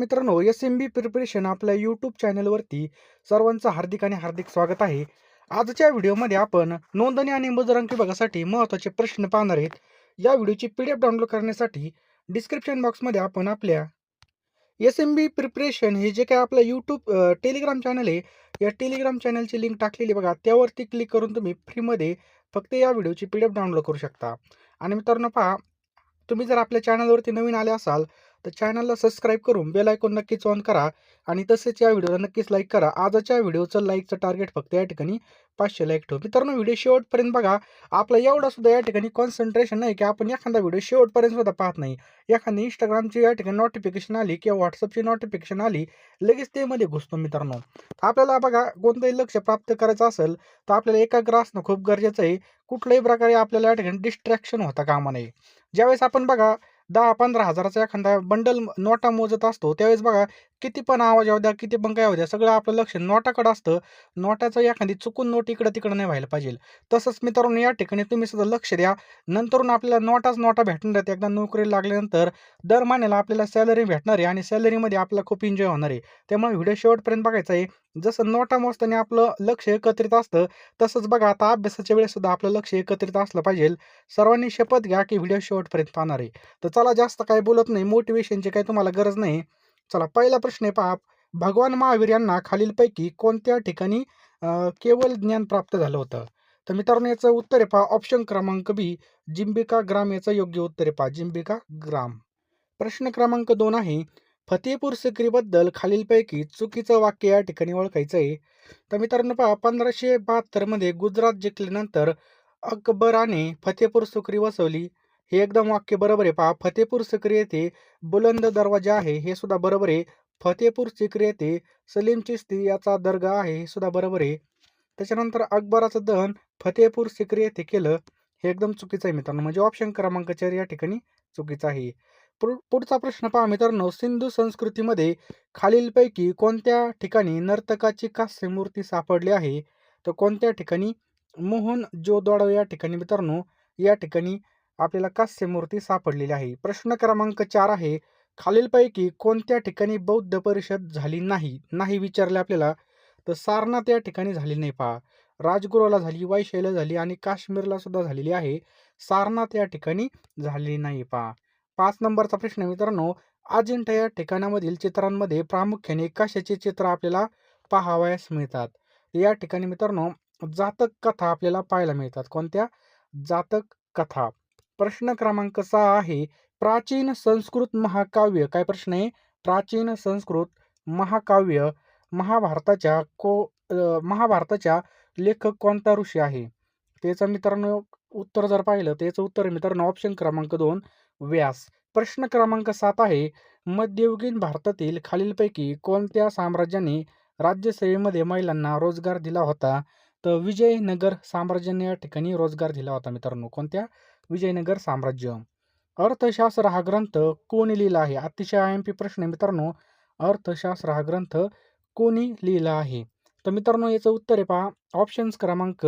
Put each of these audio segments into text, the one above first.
मित्रांनो S M B preparation आपल्या YouTube चॅनलवरती सर्वांचं हार्दिक आणि हार्दिक स्वागत आहे. आजच्या व्हिडिओमध्ये आपण नोंदणी आणि मजुरांक विभागासाठी महत्त्वाचे प्रश्न पाहणार आहेत. या व्हिडिओची पी डी एफ डाउनलोड करण्यासाठी डिस्क्रिप्शन बॉक्समध्ये आपण आपल्या एस एम बी प्रिपरेशन हे जे काय आपलं यूट्यूब टेलिग्राम चॅनल आहे या टेलिग्राम चॅनलची लिंक टाकलेली बघा. त्यावरती क्लिक करून तुम्ही फ्रीमध्ये फक्त या व्हिडिओची पी डी एफ डाउनलोड करू शकता. आणि मित्रांनो पहा तुम्ही जर आपल्या चॅनलवरती नवीन आले असाल तर चॅनलला सबस्क्राईब करून बेल आयकॉन नक्कीच ऑन करा आणि तसेच या व्हिडिओला नक्कीच लाईक करा. आजच्या व्हिडिओचं लाईकचं टार्गेट फक्त या ठिकाणी पाचशे लाईक ठेवू. मित्रांनो व्हिडिओ शेवटपर्यंत बघा. आपला एवढा सुद्धा या ठिकाणी कॉन्सन्ट्रेशन नाही की आपण एखादा व्हिडिओ शेवटपर्यंत सुद्धा पाहत नाही. एखादी इंस्टाग्रामची या ठिकाणी नोटिफिकेशन आली किंवा व्हॉट्सअपची नोटिफिकेशन आली लगेच ते मध्ये घुसतो मित्रांनो. आपल्याला बघा कोणतंही लक्ष प्राप्त करायचं असेल तर आपल्याला एकाग्र असणं खूप गरजेचं आहे. कुठल्याही प्रकारे आपल्याला या ठिकाणी डिस्ट्रॅक्शन होता कामा नये. ज्यावेळेस आपण बघा दहा पंधरा हजाराचा एखादा बंडल नोटा मोजत असतो त्यावेळेस बघा किती पण आवाज येऊ द्या किती पण काय होऊ द्या सगळं आपलं लक्ष नोटाकडं असतं. नोटाचं एखादी चुकून नोट इकडं तिकडं नाही व्हायला पाहिजे. तसंच मित्रांनो या ठिकाणी तुम्ही सुद्धा लक्ष द्या. नंतरून आपल्याला नोटाच नोटा भेटून राहते एकदा नोकरी लागल्यानंतर दर महिन्याला आपल्याला सॅलरी भेटणार आहे आणि सॅलरीमध्ये आपल्याला खूप एन्जॉय होणार. आहे त्यामुळे व्हिडिओ शेवटपर्यंत बघायचा आहे. जसं नोटा मोजताना आपलं लक्ष एकत्रित असतं तसंच बघा आता अभ्यासाच्या वेळेस सुद्धा आपलं लक्ष एकत्रित असलं पाहिजे. सर्वांनी शपथ घ्या की व्हिडिओ शेवटपर्यंत पाहणार. आहे तर चला जास्त काय बोलत नाही. मोटिवेशनची काही तुम्हाला गरज नाही. चला पहिला प्रश्न आहे पहा. भगवान महावीर यांना खालीलपैकी कोणत्या ठिकाणी केवळ ज्ञान प्राप्त झालं होतं? तर मित्रांनो याचं उत्तर आहे पहा. ऑप्शन क्रमांक बी जिंबिका ग्राम याचं योग्य उत्तर आहे पहा. जिंबिका ग्राम. प्रश्न क्रमांक दोन आहे. फतेपूर सिक्रीबद्दल खालीलपैकी चुकीचं वाक्य या ठिकाणी ओळखायचं आहे तर मित्रांनो पहा. पंधराशे बहात्तरमध्ये गुजरात जिंकल्यानंतर अकबराने फतेपूर सुक्री वसवली. हे एकदम वाक्य बरोबर आहे. पहा फतेपूर सिक्री येथे बुलंद दरवाजा आहे हे सुद्धा बरोबर आहे. फतेपूर सिक्री येथे सलीम चिस्ती याचा दर्गा आहे हे सुद्धा बरोबर आहे. त्याच्यानंतर अकबराचं दहन फतेपूर सिक्री येथे केलं हे एकदम चुकीचं आहे मित्रांनो. म्हणजे ऑप्शन क्रमांक चार या ठिकाणी चुकीचं आहे. पुढचा प्रश्न पहा मित्रांनो. सिंधू संस्कृतीमध्ये खालीलपैकी कोणत्या ठिकाणी नर्तकाची कास्य मूर्ती सापडली आहे? तर कोणत्या ठिकाणी? मोहन जोदवाड या ठिकाणी मित्रांनो. या ठिकाणी आपल्याला कास्य मूर्ती सापडलेली आहे. प्रश्न क्रमांक चार आहे खालीलपैकी कोणत्या ठिकाणी बौद्ध परिषद झाली नाही? नाही विचारले आपल्याला तर सारनाथ या ठिकाणी झाली नाही पहा. राजगुरूला झाली वैशैला झाली आणि काश्मीरला सुद्धा झालेली आहे. सारनाथ या ठिकाणी झालेली नाही पहा. पाच नंबरचा प्रश्न मित्रांनो अजिंठा या ठिकाणामधील चित्रांमध्ये प्रामुख्याने कशाचे चित्र आपल्याला पाहावयास मिळतात? या ठिकाणी मित्रांनो जातक कथा आपल्याला पाहायला मिळतात. कोणत्या? जातक कथा. प्रश्न क्रमांक सहा आहे प्राचीन संस्कृत महाकाव्य. काय प्रश्न आहे? प्राचीन संस्कृत महाकाव्य महाभारताच्या को महाभारताच्या लेखक कोणता ऋषी आहे? त्याचं मित्रांनो उत्तर जर पाहिलं त्याचं उत्तर मित्रांनो ऑप्शन क्रमांक दोन व्यास. प्रश्न क्रमांक सात आहे मध्ययुगीन भारतातील खालीलपैकी कोणत्या साम्राज्याने राज्यसेवेमध्ये महिलांना रोजगार दिला होता? तर विजयनगर साम्राज्याने या ठिकाणी रोजगार दिला होता मित्रांनो. कोणत्या? विजयनगर साम्राज्य. अर्थशास्त्र हा ग्रंथ कोणी लिहिला आहे? अतिशय आय एम पी प्रश्न मित्रांनो. अर्थशास्त्र हा ग्रंथ कोणी लिहिला आहे? तर मित्रांनो याचं उत्तर आहे पहा. ऑप्शन्स क्रमांक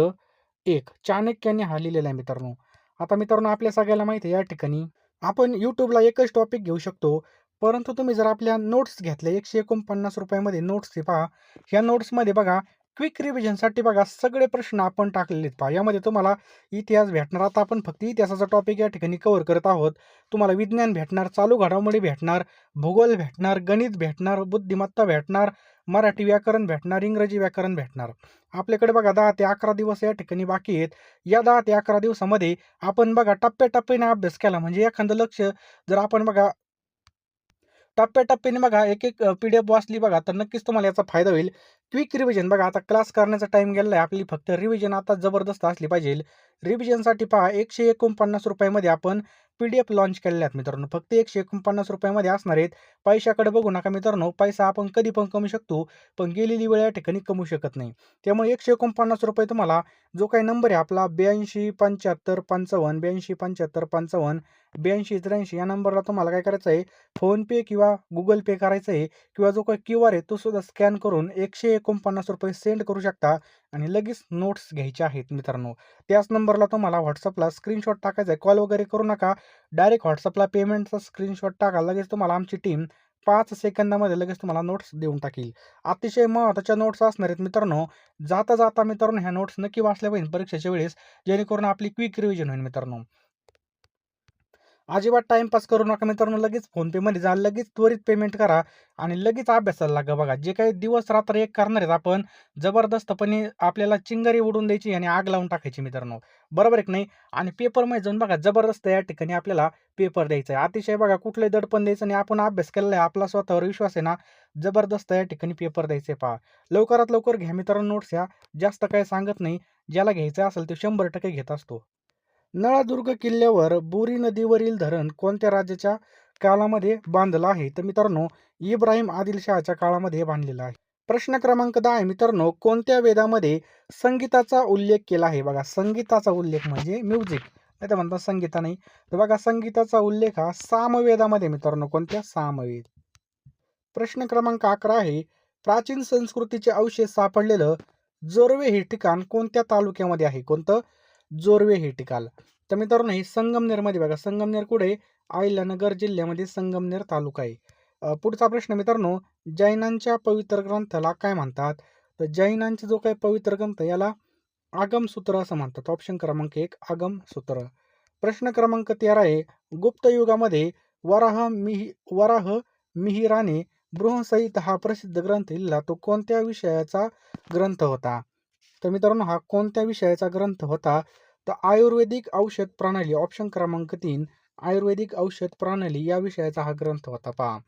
एक. चाणक्याने हा लिहिलेला आहे मित्रांनो. आता मित्रांनो आपल्या सगळ्याला माहिती आहे या ठिकाणी. आपण यूट्यूबला एकच टॉपिक घेऊ शकतो. परंतु तुम्ही जर आपल्या नोट्स घेतल्या एकशे एकोणपन्नास रुपयामध्ये नोट्स पहा. ह्या नोट्समध्ये बघा क्विक रिव्हिजनसाठी बघा सगळे प्रश्न आपण टाकलेले आहेत पहा. यामध्ये तुम्हाला इतिहास भेटणार. आता आपण फक्त इतिहासाचा टॉपिक या ठिकाणी कव्हर करत आहोत. तुम्हाला विज्ञान भेटणार चालू घडामोडी भेटणार भूगोल भेटणार गणित भेटणार बुद्धिमत्ता भेटणार मराठी व्याकरण भेटणार इंग्रजी व्याकरण भेटणार. आपल्याकडे बघा दहा ते अकरा दिवस या ठिकाणी बाकी आहेत. या दहा ते अकरा दिवसामध्ये आपण बघा टप्प्याटप्प्याने अभ्यास केला. म्हणजे एखादं लक्ष जर आपण बघा टप्प्याटप्प्याने बघा एक एक पी डी एफ वाचली बघा तर नक्कीच तुम्हाला याचा फायदा होईल. क्विक रिव्हिजन बघा आता क्लास करण्याचा टाईम गेला आहे आपली फक्त रिव्हिजन आता जबरदस्त असली पाहिजे. रिव्हिजनसाठी पहा एकशे एकोणपन्नास रुपयामध्ये आपण पी डी एफ लॉन्च केलेले आहेत मित्रांनो. फक्त एकशे एकोणपन्नास रुपयामध्ये असणार आहेत. पैशाकडे बघू नका मित्रांनो पैसा आपण कधी पण कमवू शकतो पण गेलेली वेळ या ठिकाणी कमवू शकत नाही. त्यामुळे एकशे एकोणपन्नास रुपये तुम्हाला जो काही नंबर आहे आपला ब्याऐंशी पंच्याहत्तर पंचावन्न ब्याऐंशी पंच्याहत्तर पंचावन्न ब्याऐंशी त्र्याऐंशी या नंबरला तुम्हाला काय करायचं आहे? फोनपे किंवा गुगल पे करायचं आहे किंवा जो काही क्यू आर आहे तो सुद्धा स्कॅन करून एकशे एकोणपन्नास रुपये सेंड करू शकता आणि लगेच नोट्स घ्यायचे आहेत मित्रांनो. त्याच नंबरला तुम्हाला व्हॉट्सअपला स्क्रीनशॉट टाकायचा आहे. कॉल वगैरे करू नका. डायरेक्ट व्हॉट्सअपला पेमेंटचा स्क्रीनशॉट टाका. लगेच तुम्हाला आमची टीम पाच सेकंदामध्ये लगेच तुम्हाला नोट्स देऊन टाकील. अतिशय महत्त्वाच्या नोट्स असणार आहेत मित्रांनो. जाता जाता मित्रांनो ह्या नोट्स नक्की वाचल्या पाहिजे परीक्षेच्या वेळेस. जेणेकरून आपली क्विक रिव्हिजन होईल मित्रांनो. अजिबात टाइमपास करू नका मित्रांनो लगेच फोनपेमध्ये जा लगेच त्वरित पेमेंट करा आणि लगेच अभ्यासाला लागा बघा. जे काही दिवस रात्र एक करणार आहेत आपण जबरदस्तपणे आपल्याला चिंगारी उडून द्यायची आणि आग लावून टाकायची मित्रांनो. बरोबर आहे नाही? आणि पेपरमध्ये जाऊन बघा जबरदस्त या ठिकाणी आपल्याला पेपर द्यायचा आहे. अतिशय बघा कुठलंही दडपण द्यायचं आणि आपण अभ्यास केलेला आहे. आपला स्वतःवर विश्वास आहे ना जबरदस्त या ठिकाणी पेपर द्यायचे पहा. लवकरात लवकर घ्या मित्रांनो नोट्स ह्या जास्त काही सांगत नाही. ज्याला घ्यायचं असेल ते शंभर टक्के घेत असतो. नळादुर्ग किल्ल्यावर बोरी नदीवरील धरण कोणत्या राज्याच्या काळामध्ये बांधलं आहे? तर मित्रांनो इब्राहिम आदिलशहाच्या काळामध्ये बांधलेलं आहे. प्रश्न क्रमांक दहा आहे. मित्रांनो कोणत्या वेदामध्ये संगीताचा उल्लेख केला आहे? बघा संगीताचा उल्लेख म्हणजे म्युझिक. नाही तर म्हणतात संगीता नाही. तर बघा संगीताचा उल्लेख हा सामवेदामध्ये मित्रांनो. कोणत्या? सामवेद. प्रश्न क्रमांक अकरा आहे. प्राचीन संस्कृतीचे अवशेष सापडलेलं जोरवे हे ठिकाण कोणत्या तालुक्यामध्ये आहे? कोणतं? जोरवे हे ठिकाण. तर मित्रांनो हे संगमनेरमध्ये बघा. संगमनेर कुठे? अहिल्यानगर जिल्ह्यामध्ये संगमनेर तालुका आहे. पुढचा प्रश्न मित्रांनो जैनांच्या पवित्र ग्रंथाला काय म्हणतात? तर जैनांचा जो काही पवित्र ग्रंथ याला आगमसूत्र असं म्हणतात. ऑप्शन क्रमांक एक आगमसूत्र प्रश्न क्रमांक तेरा आहे. गुप्त युगामध्ये वराह मिहि वराह मिहिराने बृहसहित हा प्रसिद्ध ग्रंथ लिहिला. तो कोणत्या विषयाचा ग्रंथ होता? तर मित्रांनो हा कोणत्या विषयाचा ग्रंथ होता? तर आयुर्वेदिक औषध प्रणाली ऑप्शन क्रमांक तीन आयुर्वेदिक औषध प्रणाली या विषयाचा हा ग्रंथ होता पहा.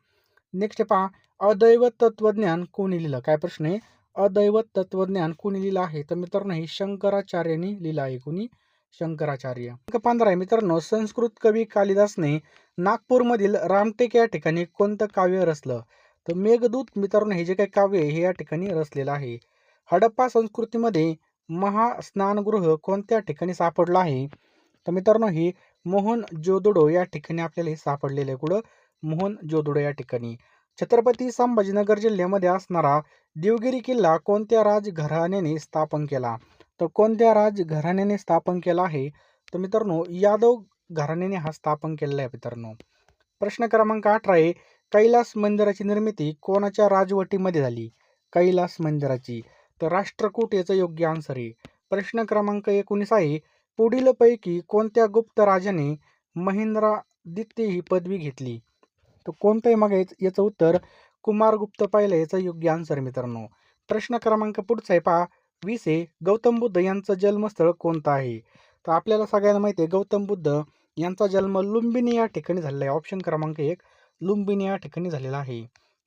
नेक्स्ट पहा अदैवत तत्वज्ञान कोणी लिहिलं? काय प्रश्न आहे? अदैवत तत्वज्ञान कोणी लिहिलं आहे? तर मित्रांनो हे शंकराचार्यांनी लिहिलं आहे कोणी? शंकराचार्य. पंधरा आहे मित्रांनो संस्कृत कवी कालिदासने नागपूरमधील रामटेक या ठिकाणी कोणतं काव्य रचलं? तर मेघदूत मित्रांनो हे जे काही काव्य हे या ठिकाणी रचलेलं आहे. हडप्पा संस्कृतीमध्ये महास्नानगृह कोणत्या ठिकाणी सापडलं आहे? तर मित्रांनो हे मोहन जोदडो या ठिकाणी आपल्याला हे सापडलेलं आहे. कुठं? मोहन जोदडो या ठिकाणी. छत्रपती संभाजीनगर जिल्ह्यामध्ये असणारा देवगिरी किल्ला कोणत्या राजघराण्याने स्थापन केला? तर कोणत्या राजघराण्याने स्थापन केला आहे? तर मित्रांनो यादव घराण्याने हा स्थापन केलेला आहे मित्रांनो. प्रश्न क्रमांक अठरा आहे कैलास मंदिराची निर्मिती कोणाच्या राजवटीमध्ये झाली? कैलास मंदिराची. तर राष्ट्रकूट याचं योग्य आन्सर आहे. प्रश्न क्रमांक एकोणीस आहे. पुढील पैकी कोणत्या गुप्त राजाने महेंद्रादित्य ही पदवी घेतली? तर कोणतंही मग याचं उत्तर कुमारगुप्त पहिला याचं योग्य आन्सर मित्रांनो. प्रश्न क्रमांक पुढचा आहे पहा. वीस आहे. गौतम बुद्ध यांचं जन्मस्थळ कोणतं आहे? तर आपल्याला सगळ्यांना माहिती आहे गौतम बुद्ध यांचा जन्म लुंबिनी या ठिकाणी झालेला आहे. ऑप्शन क्रमांक एक लुंबिनी या ठिकाणी झालेला आहे.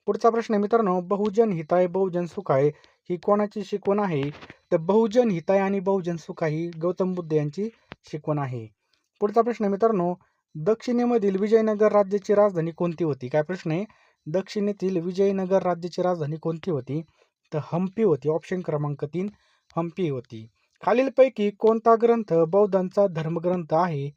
पुढचा प्रश्न आहे मित्रांनो बहुजन हिताय बहुजन सुखाय ही कोणाची शिकवण आहे? तर बहुजन हिताय आणि बहुजन सुखा ही गौतम बुद्ध यांची शिकवण आहे. पुढचा प्रश्न मित्रांनो दक्षिणेमधील विजयनगर राज्याची राजधानी कोणती होती? काय प्रश्न आहे? दक्षिणेतील विजयनगर राज्याची राजधानी कोणती होती? तर हम्पी होती. ऑप्शन क्रमांक तीन हम्पी होती. खालीलपैकी कोणता ग्रंथ बौद्धांचा धर्मग्रंथ आहे?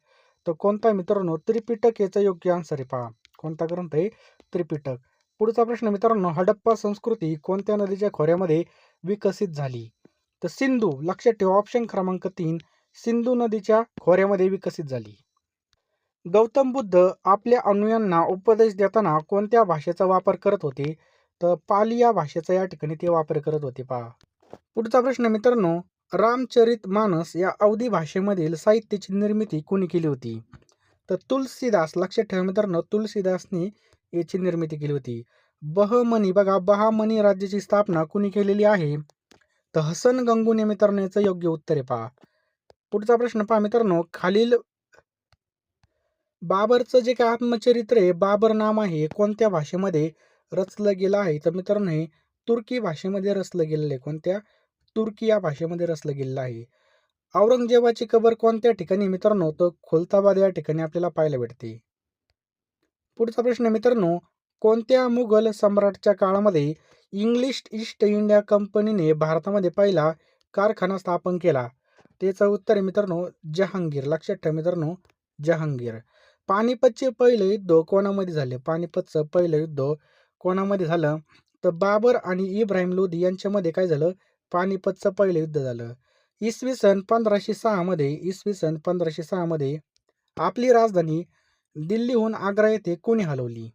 तर कोणता मित्रांनो? त्रिपिटक याचा योग्य आन्सर आहे पहा. कोणता ग्रंथ आहे? त्रिपिटक. पुढचा प्रश्न मित्रांनो हडप्पा संस्कृती कोणत्या नदीच्या खोऱ्यामध्ये विकसित झाली? तर सिंधू लक्षात ठेवा ऑप्शन क्रमांक तीन सिंधू नदीच्या खोऱ्यामध्ये विकसित झाली. गौतम बुद्ध आपल्या अनुयांना उपदेश देताना कोणत्या भाषेचा वापर करत होते? तर पाली या भाषेचा या ठिकाणी ते वापर करत होते पहा. पुढचा प्रश्न मित्रांनो रामचरित मानस या अवधी भाषेमधील साहित्याची निर्मिती कोणी केली होती? तर तुलसीदास लक्षात ठेवा मित्रांनो तुलसीदासने याची निर्मिती केली होती. बहमनी बघा बहामनी राज्याची स्थापना कुणी केलेली आहे? तर हसन गंगूने मित्रांनो योग्य उत्तर आहे पहा. पुढचा प्रश्न पहा मित्रांनो. खालील बाबरचं जे काय आत्मचरित्र आहे बाबर नाम आहे कोणत्या भाषेमध्ये रचलं गेलं आहे? तर मित्रांनो हे तुर्की भाषेमध्ये रचलं गेलेलं आहे. कोणत्या? तुर्की या भाषेमध्ये रचलं गेलेलं आहे. औरंगजेबाची कबर कोणत्या ठिकाणी मित्रांनो? तर खुलताबाद या ठिकाणी आपल्याला पाहायला भेटते. पुढचा प्रश्न मित्रांनो कोणत्या मुघल सम्राटच्या काळामध्ये इंग्लिश ईस्ट इंडिया कंपनीने भारतामध्ये पहिला कारखाना स्थापन केला? त्याचं उत्तर आहे मित्रांनो जहांगीर. लक्षात ठेवा मित्रांनो जहांगीर. पानिपतचे पहिलं युद्ध कोणामध्ये झाले? पानिपतचं पहिलं युद्ध कोणामध्ये झालं? तर बाबर आणि इब्राहिम लोधी यांच्यामध्ये काय झालं? पानिपतचं पहिलं युद्ध झालं. इसवी सन पंधराशे सहामध्ये इसवी सन पंधराशे सहामध्ये आपली राजधानी दिल्लीहून आग्रा येथे कोणी हलवली?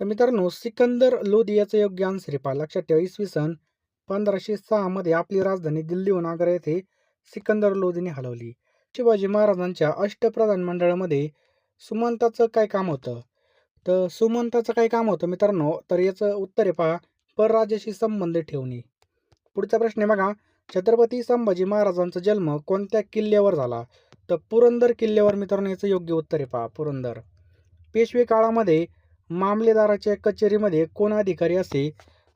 तर मित्रांनो सिकंदर लोधी याचं योग्य आन्सर पहा. लक्षात ठेवा इसवी सन पंधराशे सहामध्ये आपली राजधानी दिल्लीहून आग्रा येथे सिकंदर लोधीने हलवली. शिवाजी महाराजांच्या अष्टप्रधान मंडळामध्ये सुमंताचं काय काम होतं? तर सुमंताचं काय काम होतं मित्रांनो? तर याचं उत्तर आहे पहा परराज्याशी संबंध ठेवणे. पुढचा प्रश्न आहे बघा छत्रपती संभाजी महाराजांचा जन्म कोणत्या किल्ल्यावर झाला? तर पुरंदर किल्ल्यावर मित्रांनो याचं योग्य उत्तर आहे पहा पुरंदर. पेशवे काळामध्ये मामलेदाराच्या कचेरीमध्ये कोण अधिकारी असे?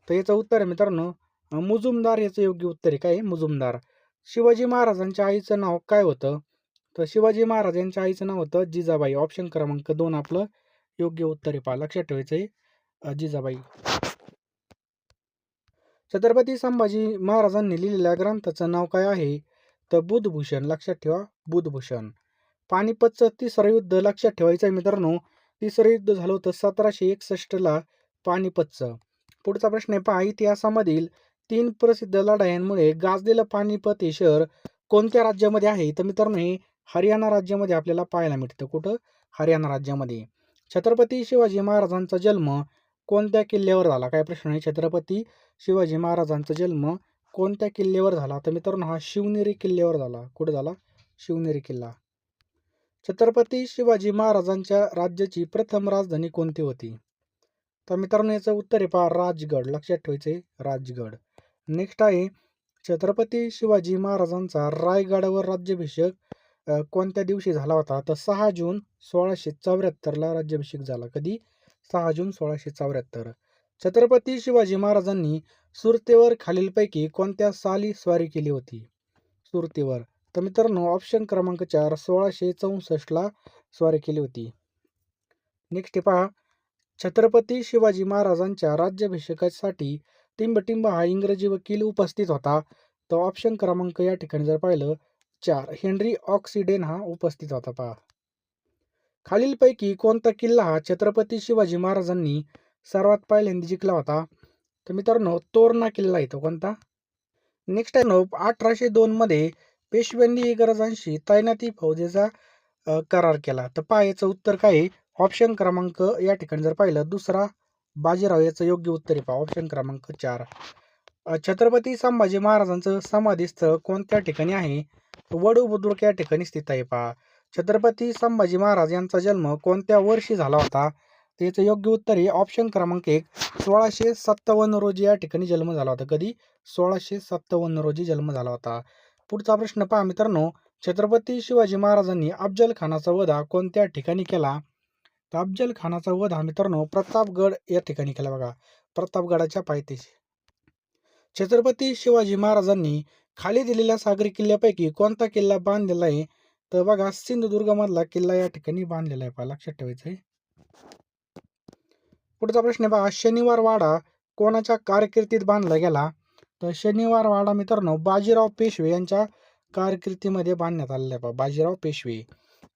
तर याचं उत्तर आहे मित्रांनो मुजुमदार याचं योग्य उत्तर आहे. काय? मुजुमदार. शिवाजी महाराजांच्या आईचं नाव काय होतं? तर शिवाजी महाराज यांच्या आईचं नाव होतं जिजाबाई. ऑप्शन क्रमांक दोन आपलं योग्य उत्तर आहे पहा. लक्षात ठेवायचं आहे. जिजाबाई. छत्रपती संभाजी महाराजांनी लिहिलेल्या ग्रंथाचं नाव काय आहे? तर बुधभूषण लक्षात ठेवा बुधभूषण. पानिपतचं तिसरं युद्ध लक्षात ठेवायचं आहे मित्रांनो. तिसरं युद्ध झालं होतं सतराशे एकसष्टला पानिपतचं. पुढचा प्रश्न आहे पहा इतिहासामधील तीन प्रसिद्ध लढायांमुळे गाजलेलं पानिपत हे शहर कोणत्या राज्यामध्ये आहे? तर मित्रांनो हे हरियाणा राज्यामध्ये आपल्याला पाहायला मिळतं. कुठं? हरियाणा राज्यामध्ये. छत्रपती शिवाजी महाराजांचा जन्म कोणत्या किल्ल्यावर झाला? काय प्रश्न आहे? छत्रपती शिवाजी महाराजांचा जन्म कोणत्या किल्ल्यावर झाला? तर मित्रांनो हा शिवनेरी किल्ल्यावर झाला. कुठे झाला? शिवनेरी किल्ला. छत्रपती शिवाजी महाराजांच्या राज्याची प्रथम राजधानी कोणती होती? तर मित्रांनो याचं उत्तर आहे पहा राजगड. लक्षात ठेवायचे राजगड. नेक्स्ट आहे छत्रपती शिवाजी महाराजांचा रायगडावर राज्याभिषेक कोणत्या दिवशी झाला होता? तर सहा जून सोळाशे चौऱ्याहत्तरला राज्याभिषेक झाला. कधी? सहा जून सोळाशे चौऱ्याहत्तर. छत्रपती शिवाजी महाराजांनी सुरतेवर खालीलपैकी कोणत्या साली स्वारी केली होती? सुरतेवर. तर मित्रांनो ऑप्शन क्रमांक चार सोळाशे चौसष्टला स्वारी केली होती. नेक्स्ट पहा. छत्रपती शिवाजी महाराजांच्या राज्याभिषेकासाठी टिंबटिंब हा इंग्रजी वकील उपस्थित होता. तर ऑप्शन क्रमांक या ठिकाणी जर पाहिलं चार. हेनरी ऑक्सिडेन हा उपस्थित होता पहा. खालीलपैकी कोणता किल्ला हा छत्रपती शिवाजी महाराजांनी सर्वात पहिल्यांदा जिंकला होता? तर मित्रांनो तोरणा किल्ला येतो कोणता? नेक्स्ट आहे नो अठराशे दोनमध्ये पेशव्यांनी इंग्रजांशी तैनाती फौजेचा करार केला. तर पहा याचं उत्तर काय आहे? ऑप्शन क्रमांक या ठिकाणी जर पाहिलं दुसरा बाजीराव याचं योग्य उत्तर आहे पहा. ऑप्शन क्रमांक चार. छत्रपती संभाजी महाराजांचं समाधी स्थळ कोणत्या ठिकाणी आहे? वडू बुद्रुक या ठिकाणी स्थित आहे पहा. छत्रपती संभाजी महाराज यांचा जन्म कोणत्या वर्षी झाला होता? त्याचं योग्य उत्तर आहे. ऑप्शन क्रमांक एक सोळाशे सत्तावन्न रोजी या ठिकाणी जन्म झाला होता. कधी? सोळाशे सत्तावन्न रोजी जन्म झाला होता. पुढचा प्रश्न पहा मित्रांनो. छत्रपती शिवाजी महाराजांनी अफजल खानाचा वध हा कोणत्या ठिकाणी केला? तर अफजल खानाचा वध हा मित्रांनो प्रतापगड या ठिकाणी केला बघा. प्रतापगडाच्या पायथ्याशी. छत्रपती शिवाजी महाराजांनी खाली दिलेल्या सागरी किल्ल्यापैकी कोणता किल्ला बांधलेला आहे? तर बघा सिंधुदुर्गमधला किल्ला या ठिकाणी बांधलेला आहे. पहा लक्षात ठेवायचं आहे. पुढचा प्रश्न आहे पहा शनिवार वाडा कोणाच्या कारकिर्दीत बांधला गेला? तर शनिवार वाडा मित्रांनो बाजीराव पेशवे यांच्या कारकिर्दीमध्ये बांधण्यात आलेला आहे पहा बाजीराव पेशवे.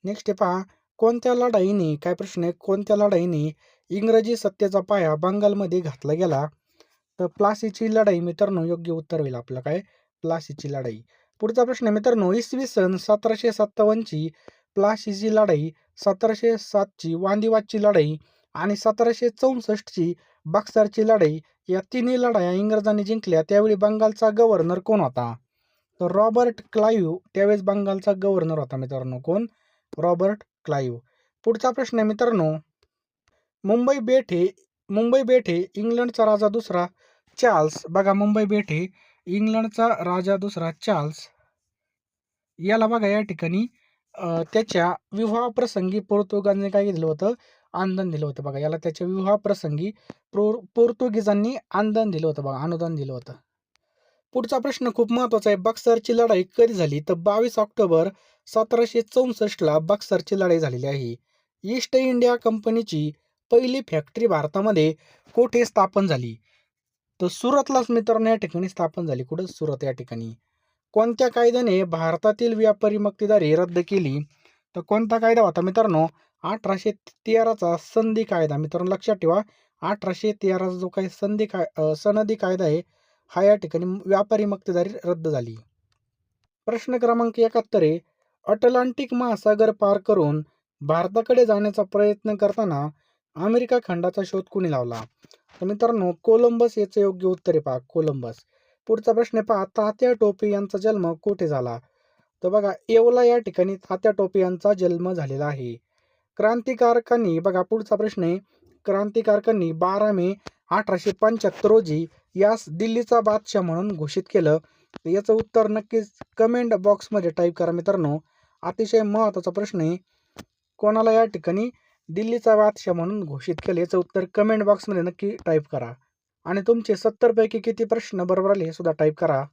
नेक्स्ट पहा कोणत्या लढाईने काय प्रश्न आहे? कोणत्या लढाईने इंग्रजी सत्तेचा पाया बंगालमध्ये घातला गेला? तर प्लासीची लढाई मित्रांनो योग्य उत्तर होईल आपलं काय? प्लासीची लढाई. पुढचा प्रश्न आहे मित्रांनो इसवी सन सतराशे सत्तावन्नची प्लासीची लढाई सतराशे सातची वांदिवादची लढाई आणि सतराशे चौसष्टची बक्सरची लढाई या तिन्ही लढाया इंग्रजांनी जिंकल्या. त्यावेळी बंगालचा गव्हर्नर कोण होता? तर रॉबर्ट क्लाईव्ह त्यावेळेस बंगालचा गव्हर्नर होता मित्रांनो कोण? रॉबर्ट क्लाईव्ह पुढचा प्रश्न आहे मित्रांनो मुंबई बेट हे मुंबई बेट हे इंग्लंडचा राजा दुसरा चार्ल्स. बघा मुंबई बेट हे इंग्लंडचा राजा दुसरा चार्ल्स. याला बघा या ठिकाणी त्याच्या विवाहाप्रसंगी पोर्तुगालने काय केलं होतं? अनुदान दिलं होतं बघा. याला त्याच्या विवाहाप्रसंगी प्रो पोर्तुगीजांनी अनुदान दिलं होतं बघा अनुदान दिलं होतं. पुढचा प्रश्न खूप महत्त्वाचा आहे. बक्सरची लढाई कधी झाली? तर बावीस ऑक्टोबर सतराशे चौसष्टला बक्सरची लढाई झालेली आहे. ईस्ट इंडिया कंपनीची पहिली फॅक्टरी भारतामध्ये कोठे स्थापन झाली? तर सुरतलाच मित्रांनो या ठिकाणी स्थापन झाली. कुठं? सुरत या ठिकाणी. कोणत्या कायद्याने भारतातील व्यापारी मक्तेदारी रद्द केली? तर कोणता कायदा होता मित्रांनो? अठराशे तेराचा संधी कायदा. मित्रांनो लक्षात ठेवा अठराशे तेराचा जो काही संधी काय सनदी कायदा आहे हा या ठिकाणी व्यापारी मक्तेदारी रद्द झाली. प्रश्न क्रमांक एकाहत्तर आहे अटलांटिक महासागर पार करून भारताकडे जाण्याचा प्रयत्न करताना अमेरिका खंडाचा शोध कुणी लावला? तर मित्रांनो कोलंबस याचं योग्य उत्तर आहे पहा कोलंबस. पुढचा प्रश्न पहा तात्या टोपे यांचा जन्म कुठे झाला? तर बघा येवला या ठिकाणी तात्या टोपे यांचा जन्म झालेला आहे. क्रांतिकारकांनी बघा पुढचा प्रश्न आहे. क्रांतिकारकांनी बारा मे अठराशे पंच्याहत्तर रोजी यास दिल्लीचा बादशाह म्हणून घोषित केलं. याचं उत्तर नक्कीच कमेंट बॉक्समध्ये टाईप करा मित्रांनो. अतिशय महत्त्वाचा प्रश्न आहे. कोणाला या ठिकाणी दिल्लीचा बादशाह म्हणून घोषित केलं? याचं उत्तर कमेंट बॉक्समध्ये नक्की टाईप करा. आणि तुमचे सत्तरपैकी किती प्रश्न बरोबर आले हे सुद्धा टाईप करा.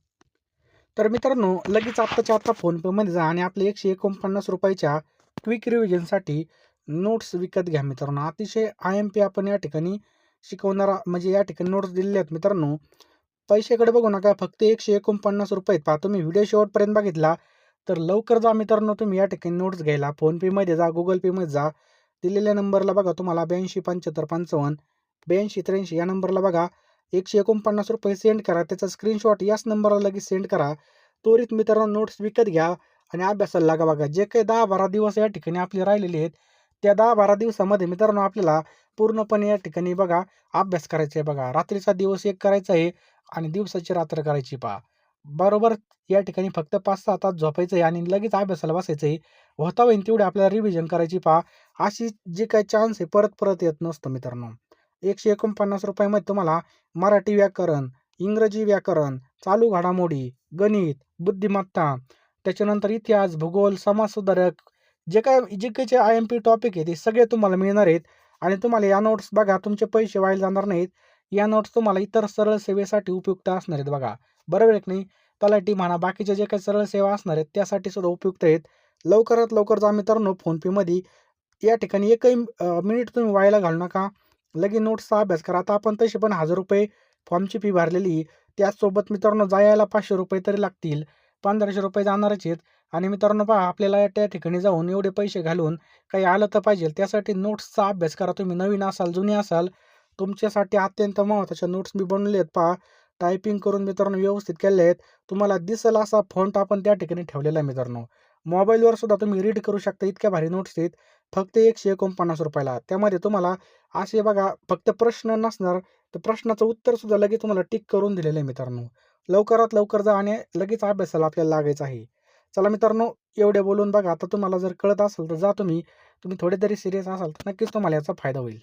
तर मित्रांनो लगेच आत्ताच्या आत्ता फोनपेमध्ये जा आणि आपले एकशे एकोणपन्नास रुपयाच्या क्विक रिव्हिजनसाठी नोट्स विकत घ्या मित्रांनो. अतिशय आय एम पी आपण या ठिकाणी शिकवणारा म्हणजे या ठिकाणी नोट्स दिलेले आहेत मित्रांनो. पैशाकडे बघू नका फक्त एकशे एकोणपन्नास रुपये पहा तुम्ही व्हिडिओ शेवटपर्यंत बघितला तर लवकर जा मित्रांनो तुम्ही या ठिकाणी नोट्स घ्यायला. फोनपेमध्ये जा गुगल पेमध्ये जा. दिलेल्या नंबरला बघा तुम्हाला ब्याऐंशी पंच्याहत्तर पंचावन्न ब्याऐंशी त्र्याऐंशी या नंबरला बघा. एकशे एकोणपन्नास रुपये सेंड करा. त्याचा स्क्रीनशॉट याच नंबरला लगेच सेंड करा. त्वरित मित्रांनो नोट्स विकत घ्या आणि अभ्यासाला लागा बघा. जे काही दहा बारा दिवस या ठिकाणी आपले राहिलेले आहेत त्या दहा बारा दिवसामध्ये मित्रांनो आपल्याला पूर्णपणे या ठिकाणी बघा अभ्यास करायचा आहे बघा. रात्रीचा दिवस एक करायचा आहे आणि दिवसाची रात्र करायची पहा. बरोबर या ठिकाणी फक्त पाच सहा तास झोपायचं आहे आणि लगेच अभ्यासाला बसायचं आहे. होता होईन तेवढे आपल्याला रिव्हिजन करायची पहा. अशी जी काही चान्स आहे परत परत येत नसतं मित्रांनो. एकशे एकोणपन्नास रुपयामध्ये तुम्हाला मराठी व्याकरण इंग्रजी व्याकरण चालू घडामोडी गणित बुद्धिमत्ता त्याच्यानंतर इतिहास भूगोल समाजसुधारक जे काय जे काही आय एम पी टॉपिक आहे ते सगळे तुम्हाला मिळणार आहेत. आणि तुम्हाला या नोट्स बघा तुमचे पैसे वाया जाणार नाहीत. या नोट्स तुम्हाला इतर सरळ सेवेसाठी उपयुक्त असणार आहेत बघा. बरोबर आहे की नाही? तलाठी म्हणा बाकीच्या जे काही सरळ सेवा असणार आहेत त्यासाठी सुद्धा उपयुक्त आहेत. लवकरात लवकर जा मित्रांनो फोनपेमध्ये या ठिकाणी एकही मिनिट तुम्ही व्हायला घालू नका. लगेच नोट्सचा अभ्यास करा. आता आपण तसे पण हजार रुपये फॉर्मची फी भरलेली त्याचसोबत मित्रांनो जायला पाचशे रुपये तरी लागतील. पंधराशे रुपये जाणारच आहेत. आणि मित्रांनो पहा आपल्याला त्या ठिकाणी जाऊन एवढे पैसे घालून काही आलं तर पाहिजे. त्यासाठी नोट्सचा अभ्यास करा. तुम्ही नवीन असाल जुने असाल तुमच्यासाठी अत्यंत महत्त्वाच्या नोट्स मी बनवले आहेत पहा. टायपिंग करून मित्रांनो व्यवस्थित केले आहेत. तुम्हाला दिसेल असा फॉन्ट आपण त्या ठिकाणी ठेवलेला आहे मित्रांनो. मोबाईलवर सुद्धा तुम्ही रीड करू शकता इतक्या भारी नोट्स आहेत. फक्त एकशे एकोणपन्नास रुपयाला. त्यामध्ये तुम्हाला असे बघा फक्त प्रश्न नसणार तर प्रश्नाचं उत्तर सुद्धा लगेच तुम्हाला टिक करून दिलेलं आहे मित्रांनो. लवकरात लवकर जा आणि लगेच अभ्यासाला आपल्याला लागायचं आहे. चला मित्रांनो एवढे बोलून बघा. आता तुम्हाला जर कळत असेल तर जा तुम्ही. तुम्ही थोडे तरी सिरियस असाल तर नक्कीच तुम्हाला याचा फायदा होईल.